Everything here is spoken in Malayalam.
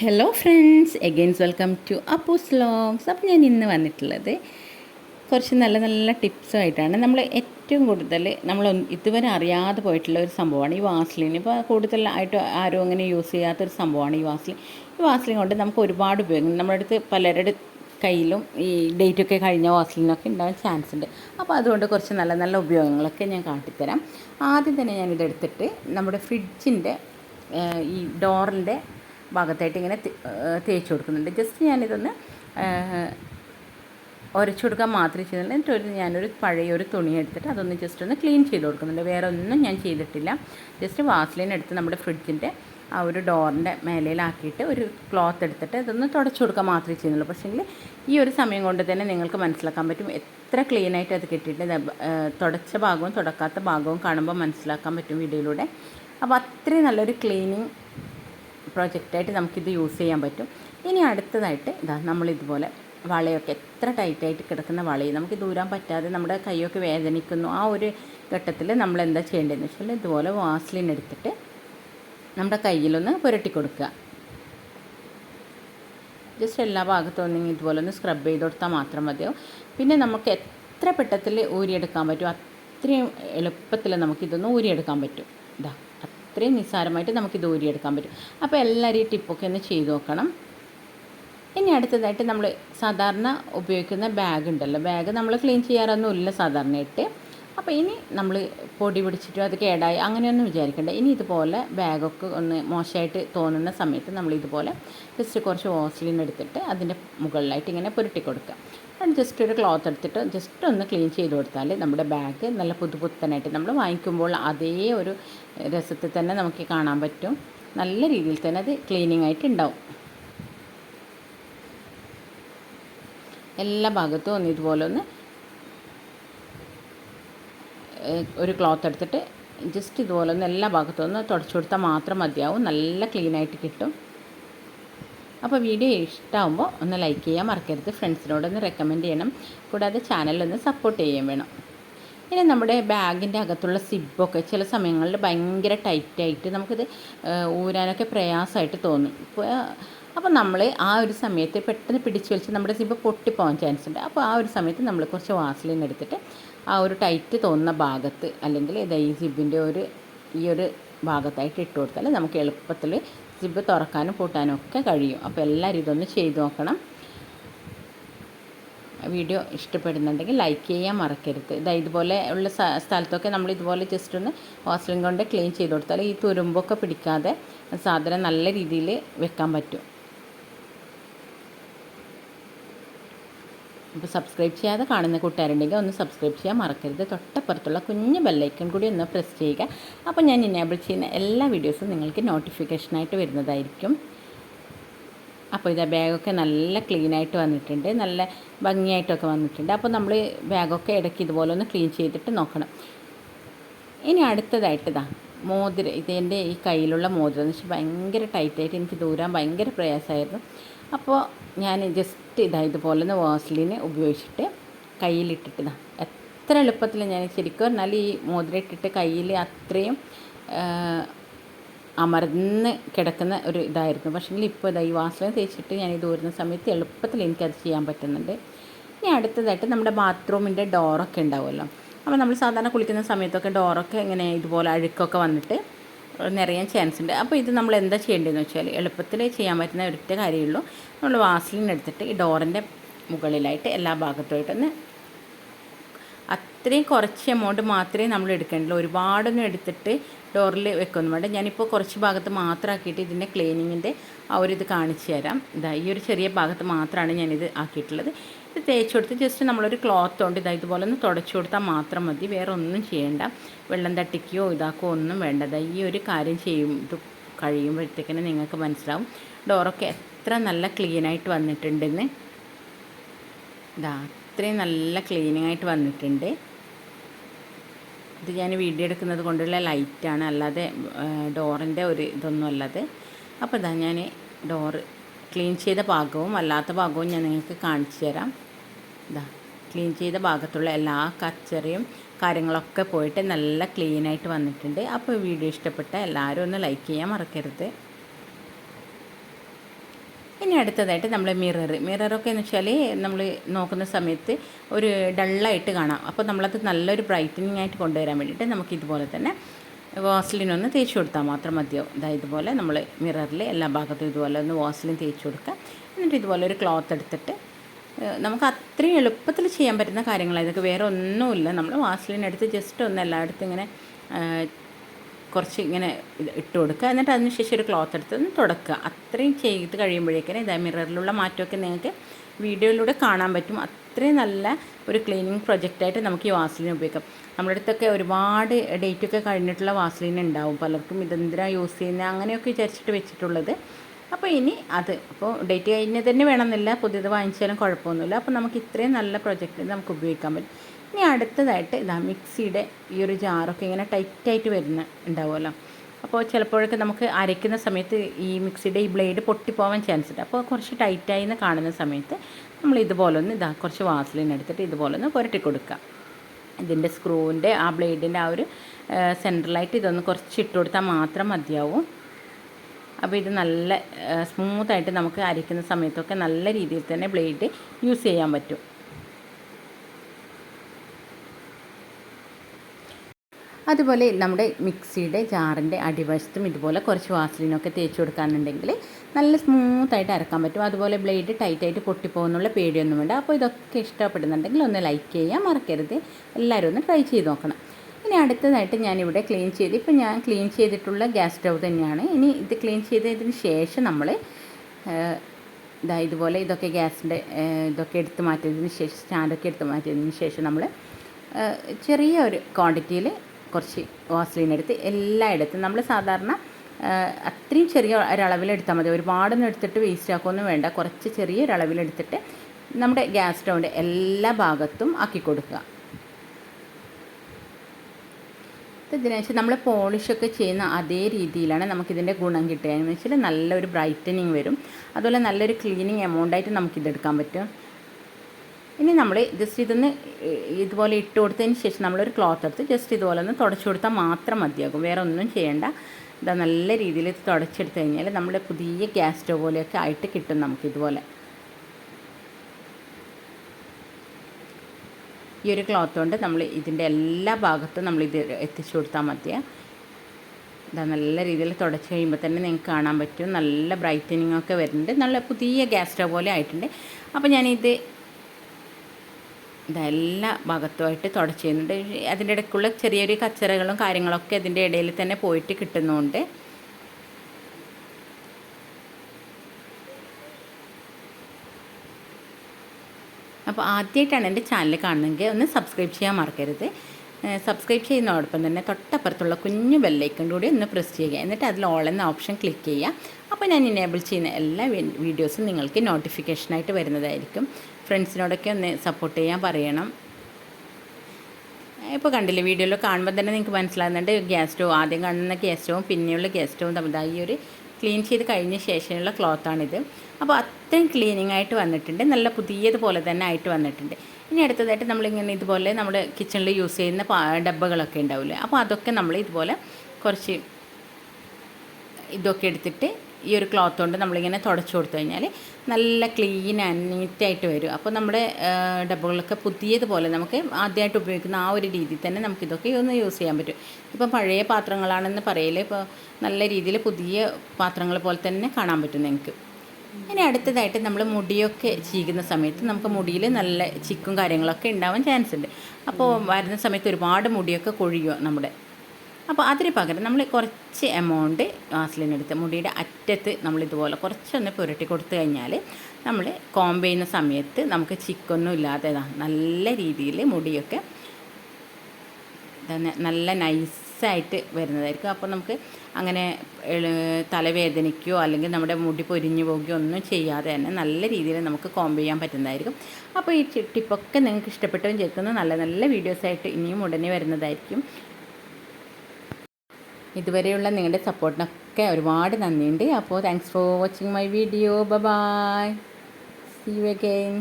Hello friends again welcome to Appus vlogs അപ്പോൾ ഞാൻ ഇന്ന് വന്നിട്ടുള്ളത് കുറച്ച് നല്ല നല്ല ടിപ്സുമായിട്ടാണ് നമ്മൾ ഏറ്റവും കൂടുതൽ നമ്മൾ ഇതുവരെ അറിയാതെ പോയിട്ടുള്ള ഒരു സംഭവമാണ് ഈ വാസ്ലിൻ. ഇപ്പോൾ കൂടുതലായിട്ട് ആരും അങ്ങനെ യൂസ് ചെയ്യാത്തൊരു സംഭവമാണ് ഈ വാസ്ലിൻ. ഈ വാസ്ലിൻ കൊണ്ട് നമുക്ക് ഒരുപാട് ഉപയോഗം. നമ്മുടെ അടുത്ത് പലരുടെ കയ്യിലും ഈ ഡേറ്റ് ഒക്കെ കഴിഞ്ഞ വാസ്ലിനൊക്കെ ഉണ്ടാകാൻ ചാൻസ് ഉണ്ട്. അപ്പോൾ അതുകൊണ്ട് കുറച്ച് നല്ല നല്ല ഉപയോഗങ്ങളൊക്കെ ഞാൻ കാട്ടിത്തരാം. ആദ്യം തന്നെ ഞാനിതെടുത്തിട്ട് നമ്മുടെ ഫ്രിഡ്ജിന്റെ ഈ ഡോറിന്റെ ഭാഗത്തായിട്ട് ഇങ്ങനെ തേച്ച് കൊടുക്കുന്നുണ്ട്. ജസ്റ്റ് ഞാനിതൊന്ന് ഉരച്ചു കൊടുക്കാൻ മാത്രമേ ചെയ്യുന്നുള്ളൂ എന്നിട്ട് ഒരു ഞാനൊരു പഴയ ഒരു തുണി എടുത്തിട്ട് അതൊന്ന് ജസ്റ്റ് ഒന്ന് ക്ലീൻ ചെയ്ത് കൊടുക്കുന്നുണ്ട്. വേറെ ഒന്നും ഞാൻ ചെയ്തിട്ടില്ല. ജസ്റ്റ് വാസ്ലിൻ എടുത്ത് നമ്മുടെ ഫ്രിഡ്ജിന്റെ ആ ഒരു ഡോറിന്റെ മേലയിലാക്കിയിട്ട് ഒരു ക്ലോത്ത് എടുത്തിട്ട് ഇതൊന്ന് തുടച്ചു കൊടുക്കാൻ മാത്രമേ ചെയ്യുന്നുള്ളൂ. പക്ഷേങ്കിൽ ഈ ഒരു സമയം കൊണ്ട് തന്നെ നിങ്ങൾക്ക് മനസ്സിലാക്കാൻ പറ്റും എത്ര ക്ലീനായിട്ട് അത് കിട്ടിയിട്ട് തുടച്ച ഭാഗവും തുടക്കാത്ത ഭാഗവും കാണുമ്പോൾ മനസ്സിലാക്കാൻ പറ്റും വീഡിയോയിലൂടെ. അപ്പോൾ അത്രയും നല്ലൊരു ക്ലീനിങ് പ്രോജക്റ്റായിട്ട് നമുക്കിത് യൂസ് ചെയ്യാൻ പറ്റും. ഇനി അടുത്തതായിട്ട് ഇതാ നമ്മളിതുപോലെ വളയൊക്കെ എത്ര ടൈറ്റായിട്ട് കിടക്കുന്ന വളയും നമുക്ക് ദൂരാൻ പറ്റാതെ നമ്മുടെ കൈയൊക്കെ വേദനിക്കുന്നു. ആ ഒരു ഘട്ടത്തിൽ നമ്മൾ എന്താ ചെയ്യേണ്ടതെന്ന് വെച്ചാൽ ഇതുപോലെ വാസ്ലിൻ എടുത്തിട്ട് നമ്മുടെ കയ്യിലൊന്ന് പുരട്ടി കൊടുക്കുക ജസ്റ്റ് എല്ലാ ഭാഗത്തും ഇതുപോലെ ഒന്ന് സ്ക്രബ് ചെയ്ത് കൊടുത്താൽ മാത്രം മതിയാവും. പിന്നെ നമുക്ക് എത്ര പെട്ടത്തിൽ ഊരിയെടുക്കാൻ പറ്റും? അത്രയും എളുപ്പത്തിൽ നമുക്കിതൊന്ന് ഊരിയെടുക്കാൻ പറ്റും. ഇതാ. അത്രയും നിസ്സാരമായിട്ട് നമുക്കിത് ഊരിയെടുക്കാൻ പറ്റും. അപ്പോൾ എല്ലാവരും ഈ ടിപ്പൊക്കെ ഒന്ന് ചെയ്ത് നോക്കണം. ഇനി അടുത്തതായിട്ട് നമ്മൾ സാധാരണ ഉപയോഗിക്കുന്ന ബാഗ് ഉണ്ടല്ലോ. ബാഗ് നമ്മൾ ക്ലീൻ ചെയ്യാറൊന്നുമില്ല സാധാരണയായിട്ട്. അപ്പോൾ ഇനി നമ്മൾ പൊടി പിടിച്ചിട്ടോ അത് കേടായി അങ്ങനെയൊന്നും വിചാരിക്കണ്ട. ഇനി ഇതുപോലെ ബാഗൊക്കെ ഒന്ന് മോശമായിട്ട് തോന്നുന്ന സമയത്ത് നമ്മൾ ഇതുപോലെ ജസ്റ്റ് കുറച്ച് ഓസ്ലിൻ എടുത്തിട്ട് അതിന്റെ മുകളിലായിട്ട് ഇങ്ങനെ പുരട്ടി കൊടുക്കുക അത് ജസ്റ്റ് ഒരു ക്ലോത്ത് എടുത്തിട്ട് ജസ്റ്റ് ഒന്ന് ക്ലീൻ ചെയ്ത് കൊടുത്താൽ നമ്മുടെ ബാഗ് നല്ല പുതുപുത്തനായിട്ട് നമ്മൾ വാങ്ങിക്കുമ്പോൾ അതേ ഒരു രസത്തിൽ തന്നെ നമുക്ക് കാണാൻ പറ്റും. നല്ല രീതിയിൽ തന്നെ അത് ക്ലീനിങ് ആയിട്ട് ഉണ്ടാവും. എല്ലാ ഭാഗത്തും ഒന്ന് ഇതുപോലെ ഒന്ന് ഒരു ക്ലോത്ത് എടുത്തിട്ട് ജസ്റ്റ് ഇതുപോലെ ഒന്ന് എല്ലാ ഭാഗത്തും ഒന്ന് തുടച്ചു കൊടുത്താൽ മാത്രം മതിയാവും. നല്ല ക്ലീനായിട്ട് കിട്ടും. അപ്പോൾ വീഡിയോ ഇഷ്ടമാകുമ്പോൾ ഒന്ന് ലൈക്ക് ചെയ്യാൻ മറക്കരുത്. ഫ്രണ്ട്സിനോടൊന്ന് റെക്കമെൻഡ് ചെയ്യണം. കൂടാതെ ചാനലൊന്ന് സപ്പോർട്ട് ചെയ്യുകയും വേണം. ഇനി നമ്മുടെ ബാഗിന്റെ അകത്തുള്ള സിബൊക്കെ ചില സമയങ്ങളിൽ ഭയങ്കര ടൈറ്റായിട്ട് നമുക്കിത് ഊരാനൊക്കെ പ്രയാസമായിട്ട് തോന്നും. ഇപ്പോൾ അപ്പോൾ നമ്മൾ ആ ഒരു സമയത്ത് പെട്ടെന്ന് പിടിച്ച് വലിച്ച് നമ്മുടെ സിബ് പൊട്ടിപ്പോകാൻ ചാൻസ് ഉണ്ട്. അപ്പോൾ ആ ഒരു സമയത്ത് നമ്മൾ കുറച്ച് വാസലിൻ എടുത്തിട്ട് ആ ഒരു ടൈറ്റ് തോന്നുന്ന ഭാഗത്ത് അല്ലെങ്കിൽ ഇതാ ഈ സിബിന്റെ ഒരു ഈ ഒരു ഭാഗത്തായിട്ട് ഇട്ട് കൊടുത്താൽ നമുക്ക് എളുപ്പത്തിൽ സിബ് തുറക്കാനും പൂട്ടാനും ഒക്കെ കഴിയും. അപ്പോൾ എല്ലാവരും ഇതൊന്ന് ചെയ്തു നോക്കണം. വീഡിയോ ഇഷ്ടപ്പെടുന്നുണ്ടെങ്കിൽ ലൈക്ക് ചെയ്യാൻ മറക്കരുത്. ഇതാ ഇതുപോലെ ഉള്ള സ്ഥലത്തൊക്കെ നമ്മൾ ഇതുപോലെ ജസ്റ്റ് ഒന്ന് ഹോസ്റ്റലിംഗ് കൊണ്ട് ക്ലീൻ ചെയ്ത് കൊടുത്താൽ ഈ തുരുമ്പൊക്കെ പിടിക്കാതെ സാധനം നല്ല രീതിയിൽ വെക്കാൻ പറ്റും. അപ്പോൾ സബ്സ്ക്രൈബ് ചെയ്യാതെ കാണുന്ന കൂട്ടുകാരുണ്ടെങ്കിൽ ഒന്ന് സബ്സ്ക്രൈബ് ചെയ്യാൻ മറക്കരുത്. തൊട്ടപ്പുറത്തുള്ള കുഞ്ഞ് ബെല്ലൈക്കൺ കൂടി ഒന്ന് പ്രസ് ചെയ്യുക. അപ്പോൾ ഞാൻ ഇനേബിൾ ചെയ്യുന്ന എല്ലാ വീഡിയോസും നിങ്ങൾക്ക് നോട്ടിഫിക്കേഷനായിട്ട് വരുന്നതായിരിക്കും. അപ്പോൾ ഇതാ ബാഗൊക്കെ നല്ല ക്ലീനായിട്ട് വന്നിട്ടുണ്ട്. നല്ല ഭംഗിയായിട്ടൊക്കെ വന്നിട്ടുണ്ട്. അപ്പോൾ നമ്മൾ ബാഗൊക്കെ ഇടയ്ക്ക് ഇതുപോലെ ഒന്ന് ക്ലീൻ ചെയ്തിട്ട് നോക്കണം. ഇനി അടുത്തതായിട്ട് ഇതാ മോതിരം. എന്റെ ഈ കയ്യിലുള്ള മോതിരം എന്ന് വെച്ചാൽ ഭയങ്കര ടൈറ്റായിട്ട് എനിക്ക് ദൂരാൻ ഭയങ്കര പ്രയാസമായിരുന്നു. അപ്പോൾ ഞാൻ ജസ്റ്റ് ഇതാ ഇതുപോലെ ഒന്ന് വാസ്ലിന് ഉപയോഗിച്ചിട്ട് കയ്യിലിട്ടിട്ട് ഇതാ. എത്ര എളുപ്പത്തിൽ ഞാൻ ശരിക്കും പറഞ്ഞാൽ ഈ മോതിരയിട്ടിട്ട് കയ്യിൽ അത്രയും അമർന്ന് കിടക്കുന്ന ഒരു ഇതായിരുന്നു. പക്ഷേ ഇപ്പോൾ ഇതാ ഈ വാസലിൻ തേച്ചിട്ട് ഞാൻ ഇത് ഊരുന്ന സമയത്ത് എളുപ്പത്തിൽ എനിക്കത് ചെയ്യാൻ പറ്റുന്നുണ്ട്. ഇനി അടുത്തതായിട്ട് നമ്മുടെ ബാത്റൂമിന്റെ ഡോറൊക്കെ ഉണ്ടാവുമല്ലോ. അപ്പോൾ നമ്മൾ സാധാരണ കുളിക്കുന്ന സമയത്തൊക്കെ ഡോറൊക്കെ ഇങ്ങനെ ഇതുപോലെ അഴുക്കൊക്കെ വന്നിട്ട് നിറയാൻ ചാൻസ് ഉണ്ട്. അപ്പോൾ ഇത് നമ്മൾ എന്താ ചെയ്യേണ്ടതെന്ന് വെച്ചാൽ എളുപ്പത്തിൽ ചെയ്യാൻ പറ്റുന്ന ഒരൊറ്റ കാര്യമുള്ളൂ നമ്മൾ വാസലിൻ എടുത്തിട്ട് ഈ ഡോറിന്റെ മുകളിലായിട്ട് എല്ലാ ഭാഗത്തുമായിട്ടൊന്ന് അത്രയും കുറച്ച് എമൗണ്ട് മാത്രമേ നമ്മൾ എടുക്കേണ്ടുള്ളൂ. ഒരുപാടൊന്നും എടുത്തിട്ട് ഡോറിൽ വെക്കൊന്നും വേണ്ട. ഞാനിപ്പോൾ കുറച്ച് ഭാഗത്ത് മാത്രമാക്കിയിട്ട് ഇതിന്റെ ക്ലീനിങ്ങിന്റെ ആ ഒരു ഇത് കാണിച്ചു തരാം. ഇതാ ഈ ഒരു ചെറിയ ഭാഗത്ത് മാത്രമാണ് ഞാനിത് ആക്കിയിട്ടുള്ളത്. ഇത് തേച്ച് കൊടുത്ത് ജസ്റ്റ് നമ്മളൊരു ക്ലോത്ത് കൊണ്ട് ഇതാ ഇതുപോലെ ഒന്ന് തുടച്ചു കൊടുത്താൽ മാത്രം മതി. വേറെ ഒന്നും ചെയ്യേണ്ട. വെള്ളം തട്ടിക്കുകയോ ഇതാക്കുകയോ ഒന്നും വേണ്ടത് ഈ ഒരു കാര്യം ചെയ്യും ഇത് കഴിയുമ്പോഴത്തേക്കിന് നിങ്ങൾക്ക് മനസ്സിലാവും. ഡോറൊക്കെ എത്ര നല്ല ക്ലീനായിട്ട് വന്നിട്ടുണ്ടെന്ന്. ഇതാ അത്രയും നല്ല ക്ലീനിങ് ആയിട്ട് വന്നിട്ടുണ്ട്. ഇത് ഞാൻ വീഡിയോ എടുക്കുന്നത് കൊണ്ടുള്ള ലൈറ്റാണ് അല്ലാതെ ഡോറിന്റെ ഒരു ഇതൊന്നും അല്ലാതെ അപ്പോൾ ഇതാ ഞാൻ ഡോറ് ക്ലീൻ ചെയ്ത ഭാഗവും അല്ലാത്ത ഭാഗവും ഞാൻ നിങ്ങൾക്ക് കാണിച്ചു തരാം. ഇതാ ക്ലീൻ ചെയ്ത ഭാഗത്തുള്ള എല്ലാ കച്ചറയും കാര്യങ്ങളൊക്കെ പോയിട്ട് നല്ല ക്ലീനായിട്ട് വന്നിട്ടുണ്ട്. അപ്പോൾ വീഡിയോ ഇഷ്ടപ്പെട്ട എല്ലാവരും ഒന്ന് ലൈക്ക് ചെയ്യാൻ മറക്കരുത്. ഇനി അടുത്തതായിട്ട് നമ്മൾ മിറർ മിററൊക്കെ എന്ന് വെച്ചാൽ നമ്മൾ നോക്കുന്ന സമയത്ത് ഒരു ഡള്ളായിട്ട് കാണാം. അപ്പോൾ നമ്മളത് നല്ലൊരു ബ്രൈറ്റനിങ് ആയിട്ട് കൊണ്ടുവരാൻ വേണ്ടിയിട്ട് നമുക്ക് ഇതുപോലെ തന്നെ വാസ്ലിൻ ഒന്ന് തേച്ച് കൊടുത്താൽ മാത്രം മതിയാവും ഇതാ ഇതുപോലെ നമ്മൾ മിററിൽ എല്ലാ ഭാഗത്തും ഇതുപോലെ ഒന്ന് വാസ്ലിൻ തേച്ച് കൊടുക്കുക. എന്നിട്ട് ഇതുപോലെ ഒരു ക്ലോത്ത് എടുത്തിട്ട് നമുക്ക് അത്രയും എളുപ്പത്തിൽ ചെയ്യാൻ പറ്റുന്ന കാര്യങ്ങളാണ് ഇതൊക്കെ. വേറെ ഒന്നുമില്ല. നമ്മൾ വാസ്ലിൻ എടുത്ത് ജസ്റ്റ് ഒന്ന് എല്ലായിടത്തും ഇങ്ങനെ കുറച്ച് ഇങ്ങനെ ഇട്ട് കൊടുക്കുക. എന്നിട്ട് അതിന് ശേഷം ഒരു ക്ലോത്ത് എടുത്ത് ഒന്ന് തുടക്കുക. അത്രയും ചെയ്ത് കഴിയുമ്പോഴേക്കും ഇതാ മിററിലുള്ള മാറ്റമൊക്കെ നിങ്ങൾക്ക് വീഡിയോയിലൂടെ കാണാൻ പറ്റും. അത്രയും നല്ല ഒരു ക്ലീനിങ് പ്രൊജക്റ്റായിട്ട് നമുക്ക് ഈ വാസ്ലിൻ ഉപയോഗിക്കാം. നമ്മുടെ അടുത്തൊക്കെ ഒരുപാട് ഡേറ്റൊക്കെ കഴിഞ്ഞിട്ടുള്ള വാസ്ലിൻ ഉണ്ടാവും. പലർക്കും ഇതെന്തിനാ യൂസ് ചെയ്യുന്നത് അങ്ങനെയൊക്കെ വിചാരിച്ചിട്ട് വെച്ചിട്ടുള്ളത്. അപ്പോൾ ഇനി അത്. അപ്പോൾ ഡേറ്റ് കഴിഞ്ഞ് തന്നെ വേണമെന്നില്ല. പുതിയത് വാങ്ങിച്ചാലും കുഴപ്പമൊന്നുമില്ല. അപ്പോൾ നമുക്ക് ഇത്രയും നല്ല പ്രൊജക്റ്റ് നമുക്ക് ഉപയോഗിക്കാൻ പറ്റും. ഇനി അടുത്തതായിട്ട് ഇതാ മിക്സിയുടെ ഈ ഒരു ജാറൊക്കെ ഇങ്ങനെ ടൈറ്റായിട്ട് വരുന്ന ഉണ്ടാവുമല്ലോ. അപ്പോൾ ചിലപ്പോഴൊക്കെ നമുക്ക് അരയ്ക്കുന്ന സമയത്ത് ഈ മിക്സിയുടെ ഈ ബ്ലേഡ് പൊട്ടിപ്പോവാൻ ചാൻസ് ഉണ്ട്. അപ്പോൾ കുറച്ച് ടൈറ്റായി എന്ന് കാണുന്ന സമയത്ത് നമ്മൾ ഇതുപോലെ ഒന്ന് ഇതാ കുറച്ച് വാസലിൻ എടുത്തിട്ട് ഇതുപോലെ ഒന്ന് പുരട്ടി കൊടുക്കുക. ഇതിന്റെ സ്ക്രൂവിന്റെ ആ ബ്ലേഡിന്റെ ആ ഒരു സെൻട്രലായിട്ട് ഇതൊന്ന് കുറച്ച് ഇട്ട് കൊടുത്താൽ മാത്രം മതിയാവും. അപ്പോൾ ഇത് നല്ല സ്മൂത്തായിട്ട് നമുക്ക് അരയ്ക്കുന്ന സമയത്തൊക്കെ നല്ല രീതിയിൽ തന്നെ ബ്ലേഡ് യൂസ് ചെയ്യാൻ പറ്റും. അതുപോലെ നമ്മുടെ മിക്സിയുടെ ജാറിന്റെ അടിവശത്തും ഇതുപോലെ കുറച്ച് വാസലിനൊക്കെ തേച്ച് കൊടുക്കാനുണ്ടെങ്കിൽ നല്ല സ്മൂത്തായിട്ട് അരക്കാൻ പറ്റും. അതുപോലെ ബ്ലേഡ് ടൈറ്റായിട്ട് പൊട്ടിപ്പോകുന്നുള്ള പേടിയൊന്നും വേണ്ട. അപ്പോൾ ഇതൊക്കെ ഇഷ്ടപ്പെടുന്നുണ്ടെങ്കിൽ ഒന്ന് ലൈക്ക് ചെയ്യാൻ മറക്കരുത്. എല്ലാവരും ഒന്ന് ട്രൈ ചെയ്ത് നോക്കണം. ഇനി അടുത്തതായിട്ട് ഞാനിവിടെ ക്ലീൻ ചെയ്ത് ഇപ്പോൾ ഞാൻ ക്ലീൻ ചെയ്തിട്ടുള്ള ഗ്യാസ് സ്റ്റൗ തന്നെയാണ്. ഇനി ഇത് ക്ലീൻ ചെയ്തതിന് ശേഷം നമ്മൾ ഇതാ ഇതുപോലെ ഇതൊക്കെ ഗ്യാസിന്റെ ഇതൊക്കെ എടുത്ത് മാറ്റിയതിന് ശേഷം സ്റ്റാൻഡൊക്കെ എടുത്ത് മാറ്റിയതിന് ശേഷം നമ്മൾ ചെറിയ ഒരു ക്വാണ്ടിറ്റിയിൽ കുറച്ച് വാസ്ലീൻ എടുത്ത് എല്ലായിടത്തും നമ്മൾ സാധാരണ അത്രയും ചെറിയ ഒരളവിൽ എടുത്താൽ മതി. ഒരുപാടൊന്നും എടുത്തിട്ട് വേസ്റ്റ് ആക്കുകയൊന്നും വേണ്ട. കുറച്ച് ചെറിയ ഒരളവിൽ എടുത്തിട്ട് നമ്മുടെ ഗ്യാസ് സ്റ്റൗവിന്റെ എല്ലാ ഭാഗത്തും ആക്കി കൊടുക്കുക. ഇതിനുശേഷം നമ്മൾ പോളിഷൊക്കെ ചെയ്യുന്ന അതേ രീതിയിലാണ് നമുക്കിതിന്റെ ഗുണം കിട്ടുക. എന്ന് വെച്ചാൽ നല്ലൊരു ബ്രൈറ്റനിങ് വരും. അതുപോലെ നല്ലൊരു ക്ലീനിങ് എമൗണ്ടായിട്ട് നമുക്കിതെടുക്കാൻ പറ്റും. ഇനി നമ്മൾ ജസ്റ്റ് ഇതൊന്ന് ഇതുപോലെ ഇട്ട് കൊടുത്തതിന് ശേഷം നമ്മളൊരു ക്ലോത്ത് എടുത്ത് ജസ്റ്റ് ഇതുപോലെ ഒന്ന് തുടച്ചു കൊടുത്താൽ മാത്രം മതിയാകും. വേറെ ഒന്നും ചെയ്യേണ്ട. ഇതാ നല്ല രീതിയിൽ ഇത് തുടച്ചെടുത്ത് കഴിഞ്ഞാൽ നമ്മുടെ പുതിയ ഗ്യാസ് സ്റ്റവ് പോലെയൊക്കെ ആയിട്ട് കിട്ടും നമുക്കിതുപോലെ ഈ ഒരു ക്ലോത്ത് കൊണ്ട് നമ്മൾ ഇതിന്റെ എല്ലാ ഭാഗത്തും നമ്മൾ ഇത് എത്തിച്ചു കൊടുത്താൽ മതിയാ. ഇതാ നല്ല രീതിയിൽ തുടച്ച് കഴിയുമ്പോൾ തന്നെ നിങ്ങൾക്ക് കാണാൻ പറ്റും. നല്ല ബ്രൈറ്റനിങ് ഒക്കെ വരുന്നുണ്ട്. നല്ല പുതിയ ഗ്യാസ് സ്റ്റവ് പോലെ ആയിട്ടുണ്ട്. അപ്പോൾ ഞാനിത് ഇതാ എല്ലാ ഭാഗത്തുമായിട്ട് തുടച്ചിരുന്നുണ്ട് അതിന്റെ ഇടയ്ക്കുള്ള ചെറിയൊരു കച്ചറകളും കാര്യങ്ങളൊക്കെ ഇതിന്റെ ഇടയിൽ തന്നെ പോയിട്ട് കിട്ടുന്നുണ്ട്. അപ്പോൾ ആദ്യമായിട്ടാണ് എന്റെ ചാനൽ കാണുന്നതെങ്കിൽ ഒന്ന് സബ്സ്ക്രൈബ് ചെയ്യാൻ മറക്കരുത്. സബ്സ്ക്രൈബ് ചെയ്യുന്നതോടൊപ്പം തന്നെ തൊട്ടപ്പുറത്തുള്ള കുഞ്ഞു ബെല്ലൈക്കൺ കൂടി ഒന്ന് പ്രസ് ചെയ്യുക. എന്നിട്ട് അതിൽ ഓൾ എന്ന ഓപ്ഷൻ ക്ലിക്ക് ചെയ്യുക. അപ്പോൾ ഞാൻ ഇനേബിൾ ചെയ്യുന്ന എല്ലാ വീഡിയോസും നിങ്ങൾക്ക് നോട്ടിഫിക്കേഷനായിട്ട് വരുന്നതായിരിക്കും. ഫ്രണ്ട്സിനോടൊക്കെ ഒന്ന് സപ്പോർട്ട് ചെയ്യാൻ പറയണം. ഇപ്പോൾ കണ്ടില്ലേ വീഡിയോയിൽ കാണുമ്പോൾ തന്നെ നിങ്ങൾക്ക് മനസ്സിലാകുന്നുണ്ട് ഗ്യാസ് സ്റ്റോവ് ആദ്യം കാണുന്ന ഗ്യാസ് സ്റ്റോവും പിന്നെയുള്ള ഗ്യാസ് സ്റ്റോവും ഈ ഒരു ക്ലീൻ ചെയ്ത് കഴിഞ്ഞ ശേഷമുള്ള ക്ലോത്താണിത് അപ്പോൾ അത്രയും ക്ലീനിങ് ആയിട്ട് വന്നിട്ടുണ്ട് നല്ല പുതിയതുപോലെ തന്നെ ആയിട്ട് വന്നിട്ടുണ്ട്. ഇനി അടുത്തതായിട്ട് നമ്മളിങ്ങനെ ഇതുപോലെ നമ്മൾ കിച്ചണിൽ യൂസ് ചെയ്യുന്ന ഡബ്ബകളൊക്കെ ഉണ്ടാവില്ലേ അപ്പോൾ അതൊക്കെ നമ്മൾ ഇതുപോലെ കുറച്ച് ഇതൊക്കെ എടുത്തിട്ട് ഈ ഒരു ക്ലോത്ത് കൊണ്ട് നമ്മളിങ്ങനെ തുടച്ചു കൊടുത്തു കഴിഞ്ഞാൽ നല്ല ക്ലീൻ ആൻഡ് നീറ്റായിട്ട് വരും. അപ്പോൾ നമ്മുടെ ഡബ്ബകളൊക്കെ പുതിയതുപോലെ നമുക്ക് ആദ്യമായിട്ട് ഉപയോഗിക്കുന്ന ആ ഒരു രീതിയിൽ തന്നെ നമുക്കിതൊക്കെ ഒന്ന് യൂസ് ചെയ്യാൻ പറ്റും. ഇപ്പം പഴയ പാത്രങ്ങളാണെന്ന് പറയൽ ഇപ്പോൾ നല്ല രീതിയിൽ പുതിയ പാത്രങ്ങൾ പോലെ തന്നെ കാണാൻ പറ്റും നിങ്ങൾക്ക് ഇനി അടുത്തതായിട്ട് നമ്മൾ മുടിയൊക്കെ ചീകുന്ന സമയത്ത് നമുക്ക് മുടിയിൽ നല്ല ചിക്കും കാര്യങ്ങളൊക്കെ ഉണ്ടാവാൻ ചാൻസ് ഉണ്ട്. അപ്പോൾ വരുന്ന സമയത്ത് ഒരുപാട് മുടിയൊക്കെ കൊഴിയുക നമ്മുടെ. അപ്പോൾ അതിന് പകരം നമ്മൾ കുറച്ച് എമൗണ്ട് വാസ്ലിൻ എടുത്ത് മുടിയുടെ അറ്റത്ത് നമ്മളിതുപോലെ കുറച്ചൊന്ന് പുരട്ടി കൊടുത്തു കഴിഞ്ഞാൽ നമ്മൾ കോംബ് ചെയ്യുന്ന സമയത്ത് നമുക്ക് ചിക്കൊന്നും ഇല്ലാത്തതാണ് നല്ല രീതിയിൽ മുടിയൊക്കെ നല്ല നൈസായിട്ട് വരുന്നതായിരിക്കും. അപ്പോൾ നമുക്ക് അങ്ങനെ തലവേദനയ്ക്കോ അല്ലെങ്കിൽ നമ്മുടെ മുടി പൊരിഞ്ഞു പോകുകയോ ഒന്നും ചെയ്യാതെ തന്നെ നല്ല രീതിയിൽ നമുക്ക് കോംബ് ചെയ്യാൻ പറ്റുന്നതായിരിക്കും. അപ്പോൾ ഈ ടിപ്പൊക്കെ നിങ്ങൾക്ക് ഇഷ്ടപ്പെട്ടവും ചേർക്കുന്ന നല്ല നല്ല വീഡിയോസായിട്ട് ഇനിയും ഉടനെ വരുന്നതായിരിക്കും. ഇതുവരെയുള്ള നിങ്ങളുടെ സപ്പോർട്ടിനൊക്കെ ഒരുപാട് നന്ദിയുണ്ട്. അപ്പോൾ thanks for watching my video bye see you again